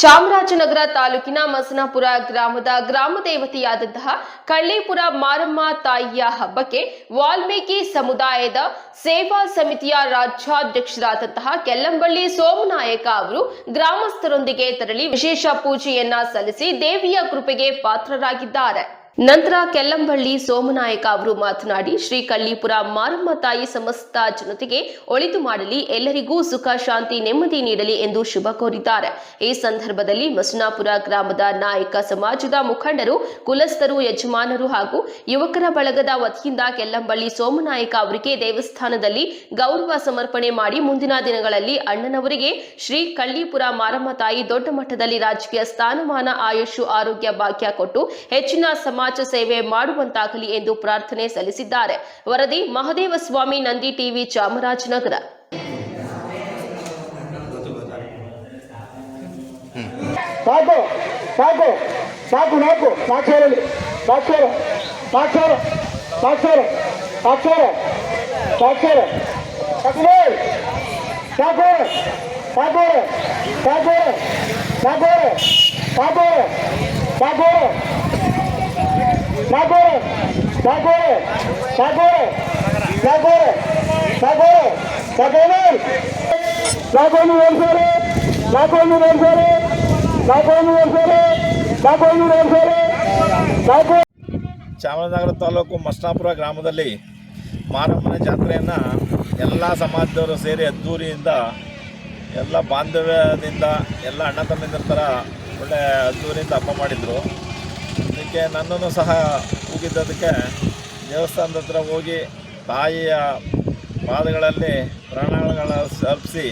ಚಾಮರಾಜನಗರ ತಾಲೂಕಿನ ಮಸನಾಪುರ ಗ್ರಾಮದ ಗ್ರಾಮ ದೇವತೆಯಾದಂತಹ ಕಳ್ಳೇಪುರ ಮಾರಮ್ಮ ತಾಯಿಯ ಹಬ್ಬಕ್ಕೆ ವಾಲ್ಮೀಕಿ ಸಮುದಾಯದ ಸೇವಾ ಸಮಿತಿಯ ರಾಜ್ಯಾಧ್ಯಕ್ಷರಾದಂತಹ ಕೆಲ್ಲಂಬಳ್ಳಿ ಸೋಮನಾಯಕ ಅವರು ಗ್ರಾಮಸ್ಥರೊಂದಿಗೆ ತೆರಳಿ ವಿಶೇಷ ಪೂಜೆಯನ್ನ ಸಲ್ಲಿಸಿ ದೇವಿಯ ಕೃಪೆಗೆ ಪಾತ್ರರಾಗಿದ್ದಾರೆ. ನಂತರ ಕೆಲ್ಲಂಬಳ್ಳಿ ಸೋಮನಾಯಕ ಅವರು ಮಾತನಾಡಿ ಶ್ರೀ ಕಳ್ಳೀಪುರ ಮಾರಮ್ಮ ತಾಯಿ ಸಮಸ್ತ ಜನತೆಗೆ ಒಳಿತು ಮಾಡಲಿ, ಎಲ್ಲರಿಗೂ ಸುಖ, ಶಾಂತಿ, ನೆಮ್ಮದಿ ನೀಡಲಿ ಎಂದು ಶುಭ ಕೋರಿದ್ದಾರೆ. ಈ ಸಂದರ್ಭದಲ್ಲಿ ಮಸನಾಪುರ ಗ್ರಾಮದ ನಾಯಕ ಸಮಾಜದ ಮುಖಂಡರು, ಕುಲಸ್ಥರು, ಯಜಮಾನರು ಹಾಗೂ ಯುವಕರ ಬಳಗದ ವತಿಯಿಂದ ಕೆಲ್ಲಂಬಳ್ಳಿ ಸೋಮನಾಯಕ ಅವರಿಗೆ ದೇವಸ್ಥಾನದಲ್ಲಿ ಗೌರವ ಸಮರ್ಪಣೆ ಮಾಡಿ ಮುಂದಿನ ದಿನಗಳಲ್ಲಿ ಅಣ್ಣನವರಿಗೆ ಶ್ರೀ ಕಳ್ಳೀಪುರ ಮಾರಮ್ಮ ತಾಯಿ ದೊಡ್ಡ ಮಟ್ಟದಲ್ಲಿ ರಾಜಕೀಯ ಸ್ಥಾನಮಾನ, ಆಯುಷು, ಆರೋಗ್ಯ, ಭಾಗ್ಯ ಕೊಟ್ಟು ಹೆಚ್ಚಿನ ಸಮಾಜ ಸೇವೆ ಮಾಡುವಂತಾಗಲಿ ಎಂದು ಪ್ರಾರ್ಥನೆ ಸಲ್ಲಿಸಿದ್ದಾರೆ. ವರದಿ ಮಹದೇವ ಸ್ವಾಮಿ, ನಂದಿ ಟಿವಿ, ಚಾಮರಾಜನಗರ. ಸಾಕು ಸಾಕು ಸಾಕು, ನಾಲ್ಕು ಸಾಕ್ಷರ ಸಾಕ್ಷರ ಸಾಕ್ಷರ ಸಾಕ್ಷರ ಸಾಕ್ಷರ. ನಾಲ್ಕು ಸಾವಿರ ಸಾಕು ಸಾಕು ಸಾಕು ಸಾಕು ಸಾಕು ಸಾಕು ಠಾಕೋರೆ ಠಾಕೋರೆ ಠಾಕೋರೆ ಠಾಕೋರೆ ಠಾಕೋರೆ ಠಾಕೋರೆ ನಾಲ್ಕೋನು ರೇಲ್ಸೋರೆ ನಾಲ್ಕೋನು ರೇಲ್ಸೋರೆ ನಾಲ್ಕೋನು ರೇಲ್ಸೋರೆ ನಾಲ್ಕೋನು ರೇಲ್ಸೋರೆ ನಾಲ್ಕೋ ಚಾಮರಾಜನಗರ ತಾಲೂಕು ಮಸ್ನಾಪುರ ಗ್ರಾಮದಲ್ಲಿ ಮಾರಮ್ಮನ ಜಾತ್ರೆಯನ್ನು ಎಲ್ಲ ಸಮಾಜದವರು ಸೇರಿ ಅದ್ದೂರಿಯಿಂದ ಎಲ್ಲ ಬಾಂಧವ್ಯದಿಂದ ಎಲ್ಲ ಅಣ್ಣ ತಮ್ಮಿಂದ ಥರ ಒಳ್ಳೆ ಅದ್ದೂರಿಯಿಂದ ಹಬ್ಬ ಮಾಡಿದರು. ಅದಕ್ಕೆ ನನ್ನನ್ನು ಸಹ ಕೂಗಿದ್ದದಕ್ಕೆ ದೇವಸ್ಥಾನದ ಹತ್ರ ಹೋಗಿ ತಾಯಿಯ ಪಾದಗಳಲ್ಲಿ ಪ್ರಾಣಗಳ ಅರ್ಪಿಸಿ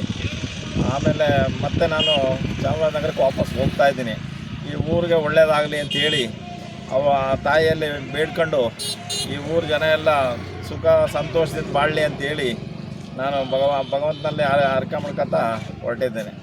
ಆಮೇಲೆ ಮತ್ತೆ ನಾನು ಚಾಮರಾಜನಗರಕ್ಕೆ ವಾಪಸ್ ಹೋಗ್ತಾ ಇದ್ದೀನಿ. ಈ ಊರಿಗೆ ಒಳ್ಳೆಯದಾಗಲಿ ಅಂತೇಳಿ ಅವ ತಾಯಿಯಲ್ಲಿ ಬೇಡ್ಕೊಂಡು ಈ ಊರ ಜನ ಎಲ್ಲ ಸುಖ ಸಂತೋಷದಿಂದ ಬಾಳಲಿ ಅಂತೇಳಿ ನಾನು ಭಗವ, ಭಗವಂತನಲ್ಲಿ ಅರ್ಕ ಮಾಡ್ಕೊತಾ ಹೊರಟಿದ್ದೇನೆ.